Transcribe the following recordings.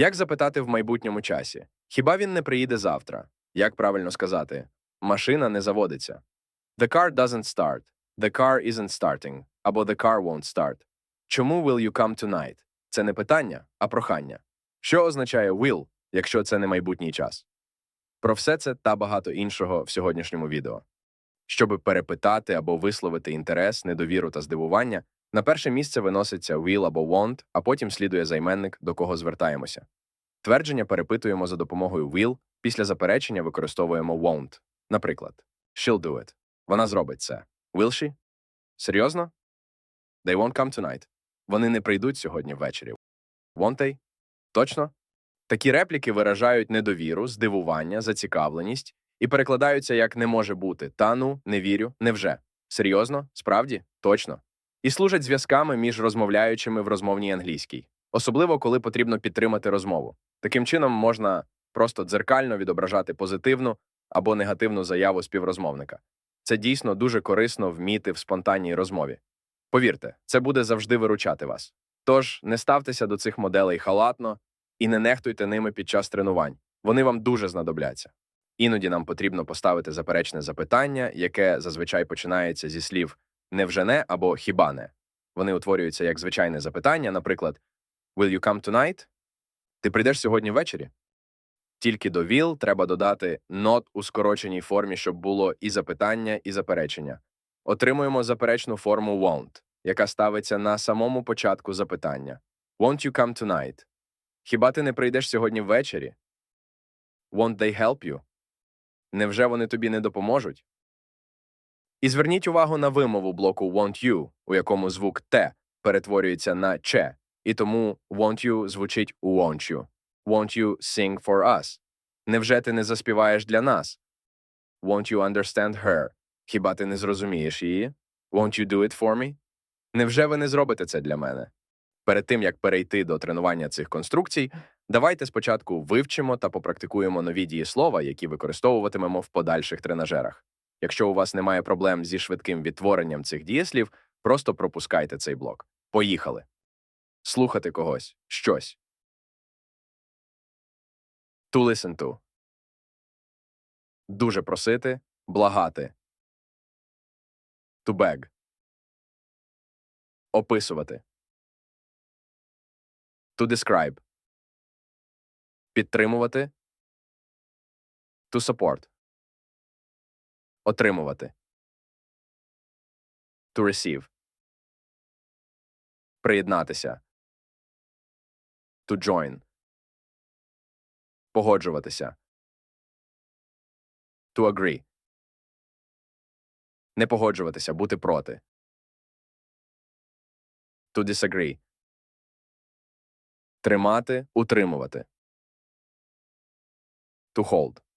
Як запитати в майбутньому часі? Хіба він не приїде завтра? Як правильно сказати? Машина не заводиться. The car doesn't start. The car isn't starting. Або the car won't start. Чому will you come tonight? Це не питання, а прохання. Що означає will, якщо це не майбутній час? Про все це та багато іншого в сьогоднішньому відео. Щоби перепитати або висловити інтерес, недовіру та здивування, на перше місце виноситься will або want, а потім слідує займенник, до кого звертаємося. Твердження перепитуємо за допомогою will, після заперечення використовуємо won't. Наприклад, she'll do it. Вона зробить це. Will she? Серйозно? They won't come tonight. Вони не прийдуть сьогодні ввечері. Won't they? Точно? Такі репліки виражають недовіру, здивування, зацікавленість і перекладаються як не може бути. Та ну, не вірю, невже. Серйозно? Справді? Точно. І служать зв'язками між розмовляючими в розмовній англійській, особливо коли потрібно підтримати розмову. Таким чином можна просто дзеркально відображати позитивну або негативну заяву співрозмовника. Це дійсно дуже корисно вміти в спонтанній розмові. Повірте, це буде завжди виручати вас. Тож не ставтеся до цих моделей халатно і не нехтуйте ними під час тренувань. Вони вам дуже знадобляться. Іноді нам потрібно поставити заперечне запитання, яке зазвичай починається зі слів невже не або хіба не. Вони утворюються як звичайне запитання, наприклад, Will you come tonight? Ти прийдеш сьогодні ввечері? Тільки до will треба додати not у скороченій формі, щоб було і запитання, і заперечення. Отримуємо заперечну форму won't, яка ставиться на самому початку запитання. Won't you come tonight? Хіба ти не прийдеш сьогодні ввечері? Won't they help you? Невже вони тобі не допоможуть? І зверніть увагу на вимову блоку want you, у якому звук те перетворюється на че, і тому want you звучить won't you. Won't you sing for us? Невже ти не заспіваєш для нас? Won't you understand her? Хіба ти не зрозумієш її? Won't you do it for me? Невже ви не зробите це для мене? Перед тим як перейти до тренування цих конструкцій, давайте спочатку вивчимо та попрактикуємо нові дієслова, які використовуватимемо в подальших тренажерах. Якщо у вас немає проблем зі швидким відтворенням цих дієслів, просто пропускайте цей блок. Поїхали. Слухати когось, щось. To listen to. Дуже просити, благати. To beg. Описувати. To describe. Підтримувати. To support. Отримувати. To receive. Приєднатися. To join. Погоджуватися. To agree. Не погоджуватися, бути проти. To disagree. Тримати, утримувати. To hold.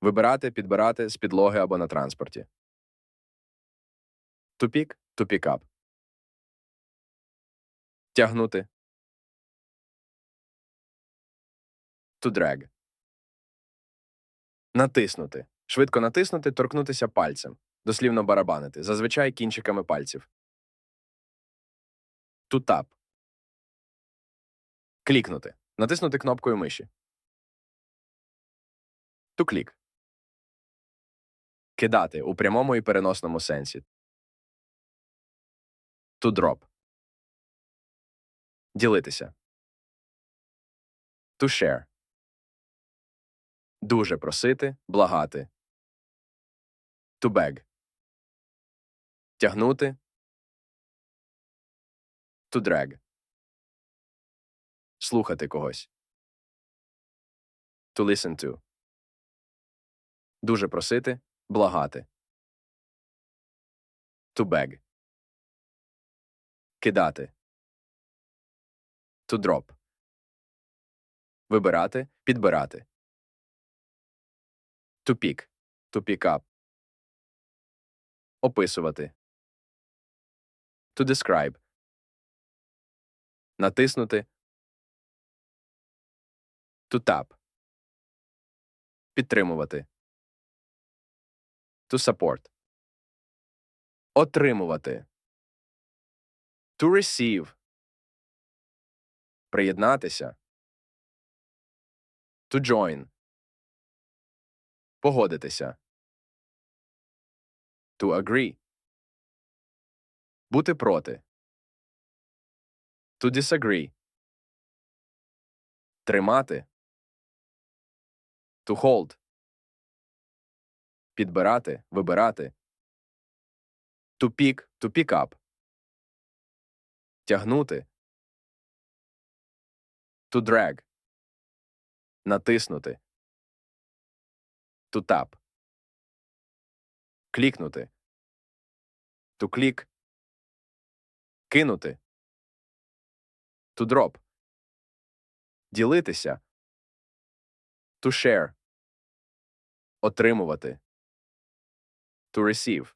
Вибирати, підбирати з підлоги або на транспорті. Pick, to pick. Тягнути. To drag. Натиснути. Швидко натиснути, торкнутися пальцем. Дослівно барабанити. Зазвичай кінчиками пальців. To tap. Клікнути. Натиснути кнопкою миші. To click. Кидати у прямому і переносному сенсі. To drop. Ділитися. To share. Дуже просити, благати. To beg. Тягнути. To drag. Слухати когось. To listen to. Дуже просити, благати. To beg. Кидати. To drop. Вибирати, підбирати. To pick. To pick up. Описувати. To describe. Натиснути. To tap. Підтримувати. To support. Отримувати. To receive. Приєднатися. To join. Погодитися. To agree. Бути проти. To disagree. Тримати. To hold. Підбирати, вибирати. To pick, to pick up. Тягнути. To drag. Натиснути. To tap. Клікнути. To click. Кинути. To drop. Ділитися. To share. Отримувати. To receive.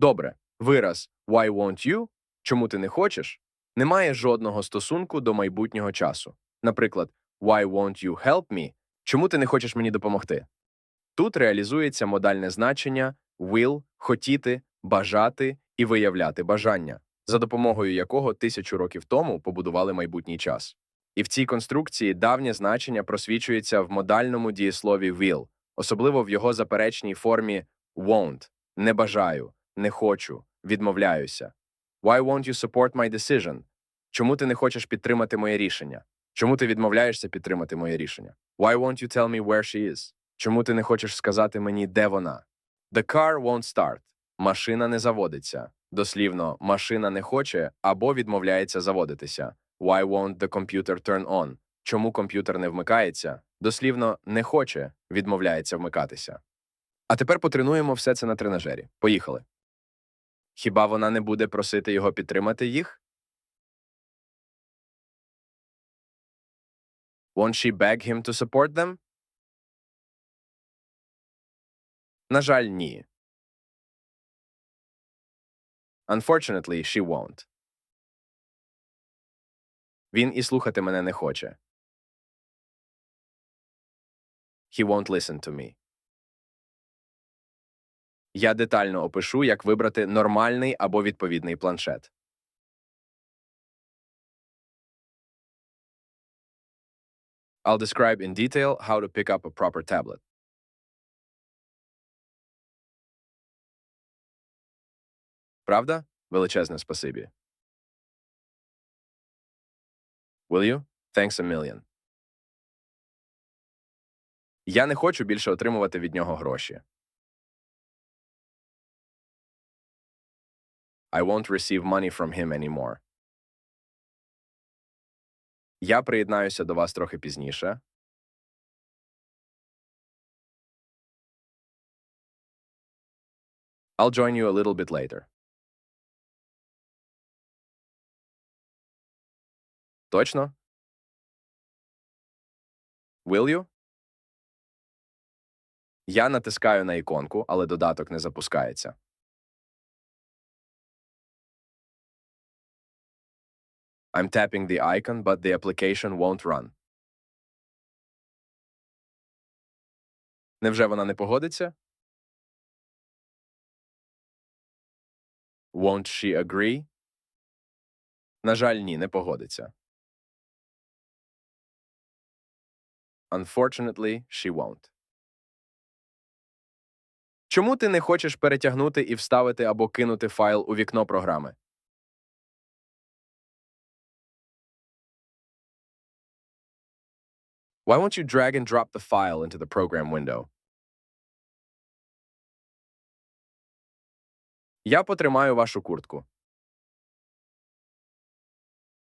Добре. Вираз Why won't you? Чому ти не хочеш? Не має жодного стосунку до майбутнього часу. Наприклад, Why won't you help me? Чому ти не хочеш мені допомогти? Тут реалізується модальне значення will хотіти, бажати і виявляти бажання, за допомогою якого тисячу років тому побудували майбутній час. І в цій конструкції давнє значення просвічується в модальному дієслові will, особливо в його заперечній формі won't – не бажаю, не хочу, відмовляюся. Why won't you support my decision? Чому ти не хочеш підтримати моє рішення? Чому ти відмовляєшся підтримати моє рішення? Why won't you tell me where she is? Чому ти не хочеш сказати мені, де вона? The car won't start. Машина не заводиться. Дослівно, машина не хоче або відмовляється заводитися. Why won't the computer turn on? Чому комп'ютер не вмикається? Дослівно, не хоче, відмовляється вмикатися. А тепер потренуємо все це на тренажері. Поїхали. Хіба вона не буде просити його підтримати їх? Won't she beg him to support them? На жаль, ні. Unfortunately, she won't. Він і слухати мене не хоче. He won't listen to me. Я детально опишу, як вибрати нормальний або відповідний планшет. I'll describe in detail how to pick up a proper tablet. Правда? Величезне спасибі. Will you? Thanks a million. Я не хочу більше отримувати від нього гроші. I won't receive money from him anymore. Я приєднаюся до вас трохи пізніше. I'll join you a little bit later. Точно? Will you? Я натискаю на іконку, але додаток не запускається. I'm tapping the icon, but the application won't run. Невже вона не погодиться? Won't she agree? На жаль, ні, не погодиться. Unfortunately, she won't. Чому ти не хочеш перетягнути і вставити або кинути файл у вікно програми? Why won't you drag and drop the file into the program window? Я потримаю вашу куртку.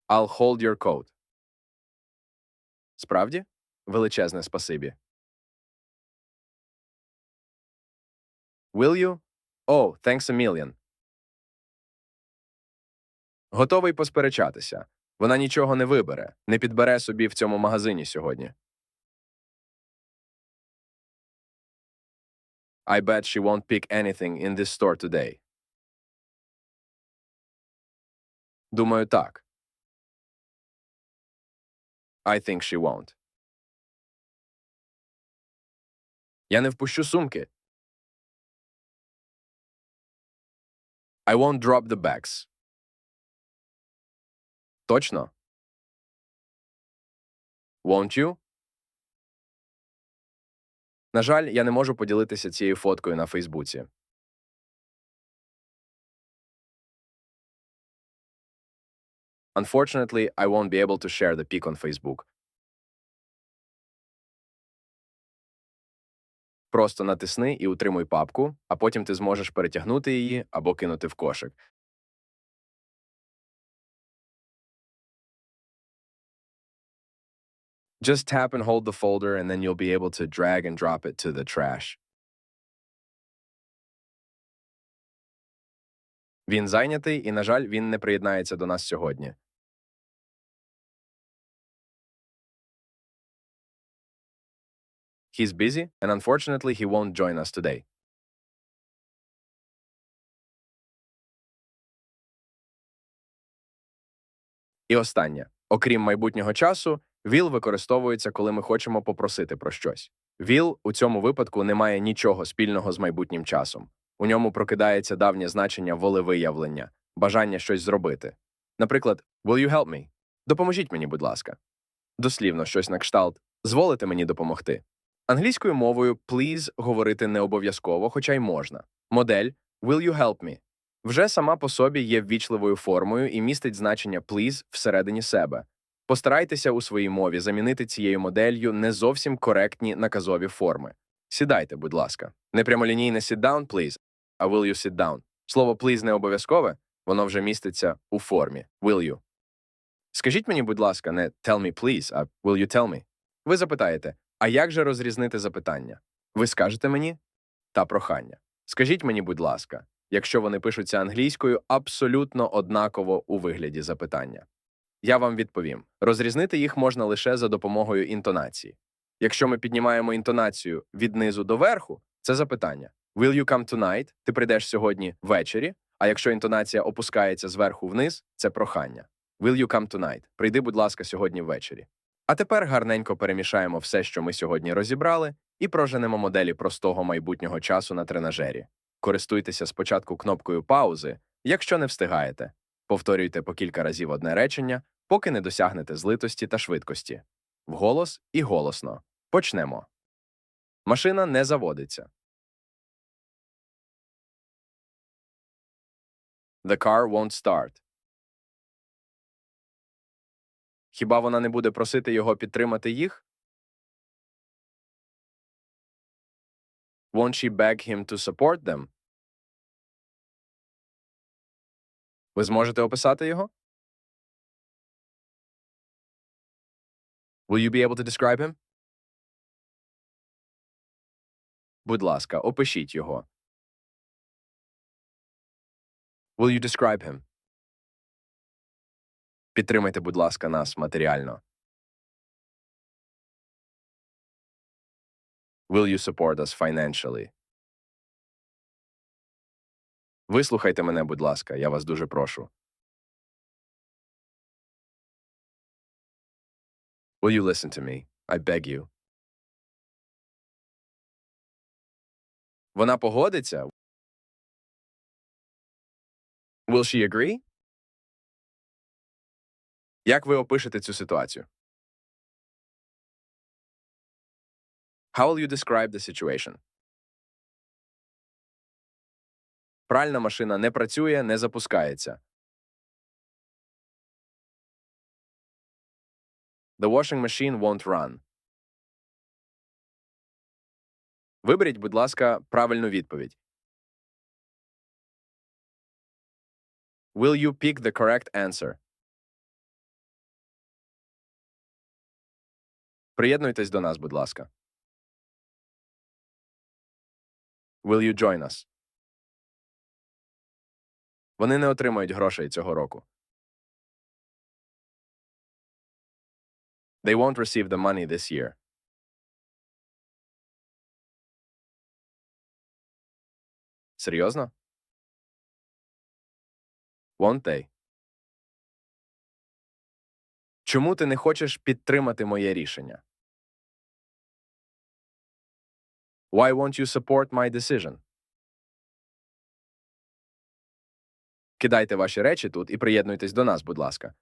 I'll hold your coat. Справді? Величезне спасибі. Will you? Oh, thanks a million. Готовий посперечатися. Вона нічого не вибере, не підбере собі в цьому магазині сьогодні. I bet she won't pick anything in this store today. Думаю, так. I think she won't. Я не впущу сумки. I won't drop the bags. Точно? Won't you? На жаль, я не можу поділитися цією фоткою на Фейсбуці. Unfortunately, I won't be able to share the pic on Facebook. Просто натисни і утримуй папку, а потім ти зможеш перетягнути її або кинути в кошик. Just tap and hold the folder and then you'll be able to drag and drop it to the trash. Він зайнятий і, на жаль, він не приєднається до нас сьогодні. He's busy, and unfortunately, he won't join us today. І останнє. Окрім майбутнього часу, will використовується, коли ми хочемо попросити про щось. Will у цьому випадку не має нічого спільного з майбутнім часом. У ньому прокидається давнє значення волевиявлення, бажання щось зробити. Наприклад, Will you help me? Допоможіть мені, будь ласка. Дослівно щось на кшталт. Зволите мені допомогти. Англійською мовою please говорити не обов'язково, хоча й можна. Модель Will you help me? Вже сама по собі є ввічливою формою і містить значення please всередині себе. Постарайтеся у своїй мові замінити цією моделлю не зовсім коректні наказові форми. Сідайте, будь ласка. Не прямолінійне sit down, please, а will you sit down. Слово please не обов'язкове, воно вже міститься у формі will you. Скажіть мені, будь ласка, не tell me please, а will you tell me? Ви запитаєте, а як же розрізнити запитання? Ви скажете мені та прохання. Скажіть мені, будь ласка, якщо вони пишуться англійською абсолютно однаково у вигляді запитання. Я вам відповім: розрізнити їх можна лише за допомогою інтонації. Якщо ми піднімаємо інтонацію від низу до верху, це запитання. Will you come tonight? Ти прийдеш сьогодні ввечері. А якщо інтонація опускається зверху вниз, це прохання. Will you come tonight? Прийди, будь ласка, сьогодні ввечері. А тепер гарненько перемішаємо все, що ми сьогодні розібрали, і проженемо моделі простого майбутнього часу на тренажері. Користуйтеся спочатку кнопкою паузи, якщо не встигаєте. Повторюйте по кілька разів одне речення, поки не досягнете злитості та швидкості. Вголос і голосно. Почнемо. Машина не заводиться. The car won't start. Хіба вона не буде просити його підтримати їх? Won't she beg him to support them? Ви зможете описати його? Will you be able to describe him? Будь ласка, опишіть його. Will you describe him? Підтримайте, будь ласка, нас матеріально. Will you support us financially? Вислухайте мене, будь ласка, я вас дуже прошу. Will you listen to me? I beg you. Вона погодиться? Will she agree? Як ви опишете цю ситуацію? How will you describe the situation? Пральна машина не працює, не запускається. The washing machine won't run. Виберіть, будь ласка, правильну відповідь. Will you pick the correct answer? Приєднуйтесь до нас, будь ласка. Will you join us? Вони не отримають грошей цього року. They won't receive the money this year. Серйозно? Won't they? Чому ти не хочеш підтримати моє рішення? Why won't you support my decision? Кидайте ваші речі тут і приєднуйтесь до нас, будь ласка.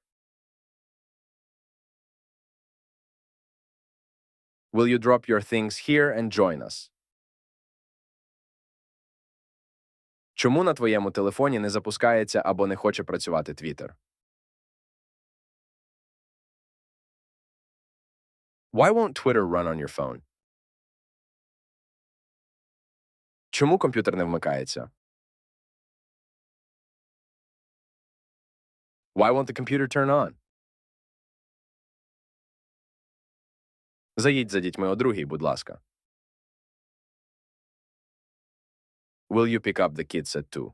Will you drop your things here and join us? Чому на твоєму телефоні не запускається або не хоче працювати Twitter? Why won't Twitter run on your phone? Чому комп'ютер не вмикається? Why won't the computer turn on? Заїдь за дітьми о другій, будь ласка. Will you pick up the kids at two?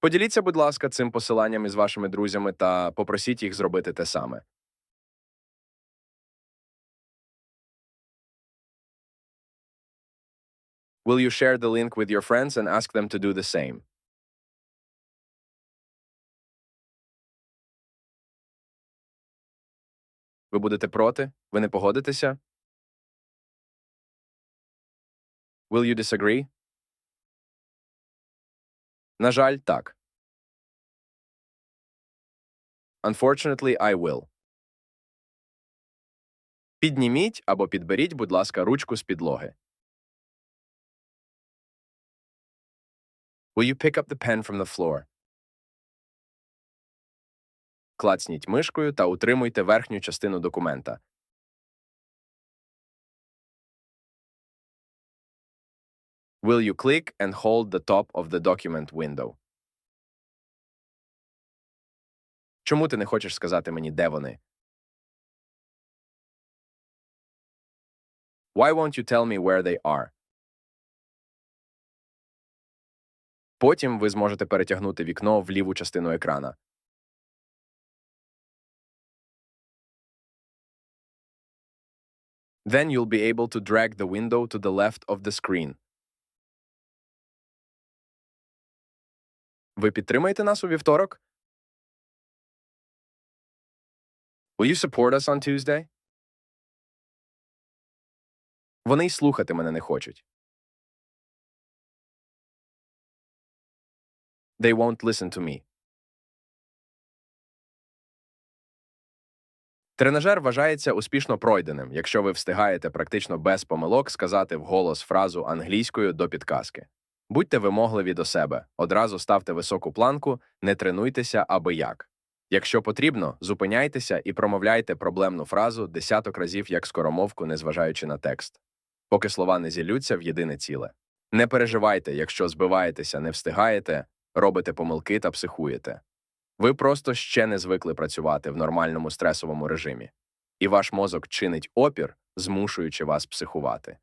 Поділіться, будь ласка, цим посиланням із вашими друзями та попросіть їх зробити те саме. Will you share the link with your friends and ask them to do the same? Ви будете проти? Ви не погодитеся? Will you disagree? На жаль, так. Unfortunately, I will. Підніміть або підберіть, будь ласка, ручку з підлоги. Will you pick up the pen from the floor? Клацніть мишкою та утримуйте верхню частину документа. Will you click and hold the top of the document window? Чому ти не хочеш сказати мені, де вони? Why won't you tell me where they are? Потім ви зможете перетягнути вікно в ліву частину екрана. Then you'll be able to drag the window to the left of the screen. Ви підтримаєте нас у вівторок? Will you support us on Tuesday? Вони й слухати мене не хочуть. They won't listen to me. Тренажер вважається успішно пройденим, якщо ви встигаєте практично без помилок сказати вголос фразу англійською до підказки. Будьте вимогливі до себе, одразу ставте високу планку, не тренуйтеся аби як. Якщо потрібно, зупиняйтеся і промовляйте проблемну фразу десяток разів як скоромовку, незважаючи на текст, поки слова не зілються в єдине ціле. Не переживайте, якщо збиваєтеся, не встигаєте, робите помилки та психуєте. Ви просто ще не звикли працювати в нормальному стресовому режимі, і ваш мозок чинить опір, змушуючи вас психувати.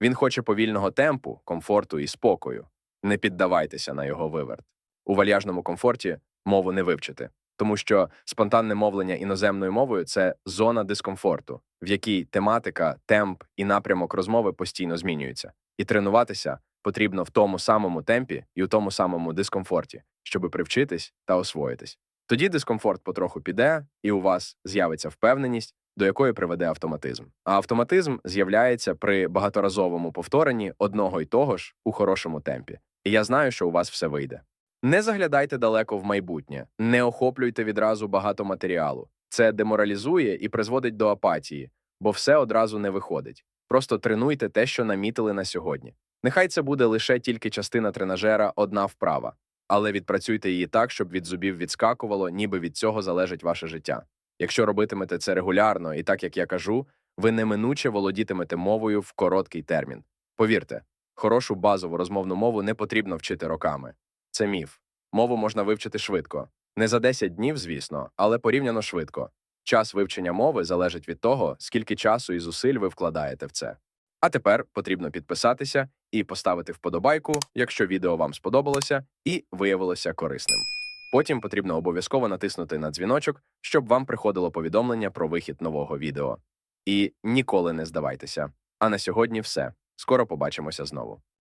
Він хоче повільного темпу, комфорту і спокою. Не піддавайтеся на його виверт. У вальяжному комфорті мову не вивчити, тому що спонтанне мовлення іноземною мовою це зона дискомфорту, в якій тематика, темп і напрямок розмови постійно змінюються, і тренуватися потрібно в тому самому темпі і у тому самому дискомфорті, щоби привчитись та освоїтись. Тоді дискомфорт потроху піде, і у вас з'явиться впевненість, до якої приведе автоматизм. А автоматизм з'являється при багаторазовому повторенні одного й того ж у хорошому темпі. І я знаю, що у вас все вийде. Не заглядайте далеко в майбутнє, не охоплюйте відразу багато матеріалу. Це деморалізує і призводить до апатії, бо все одразу не виходить. Просто тренуйте те, що намітили на сьогодні. Нехай це буде лише тільки частина тренажера, одна вправа, але відпрацюйте її так, щоб від зубів відскакувало, ніби від цього залежить ваше життя. Якщо робитимете це регулярно і так як я кажу, ви неминуче володітимете мовою в короткий термін. Повірте, хорошу базову розмовну мову не потрібно вчити роками. Це міф. Мову можна вивчити швидко. Не за 10 днів, звісно, але порівняно швидко. Час вивчення мови залежить від того, скільки часу і зусиль ви вкладаєте в це. А тепер потрібно підписатися і поставити вподобайку, якщо відео вам сподобалося і виявилося корисним. Потім потрібно обов'язково натиснути на дзвіночок, щоб вам приходило повідомлення про вихід нового відео. І ніколи не здавайтеся. А на сьогодні все. Скоро побачимося знову.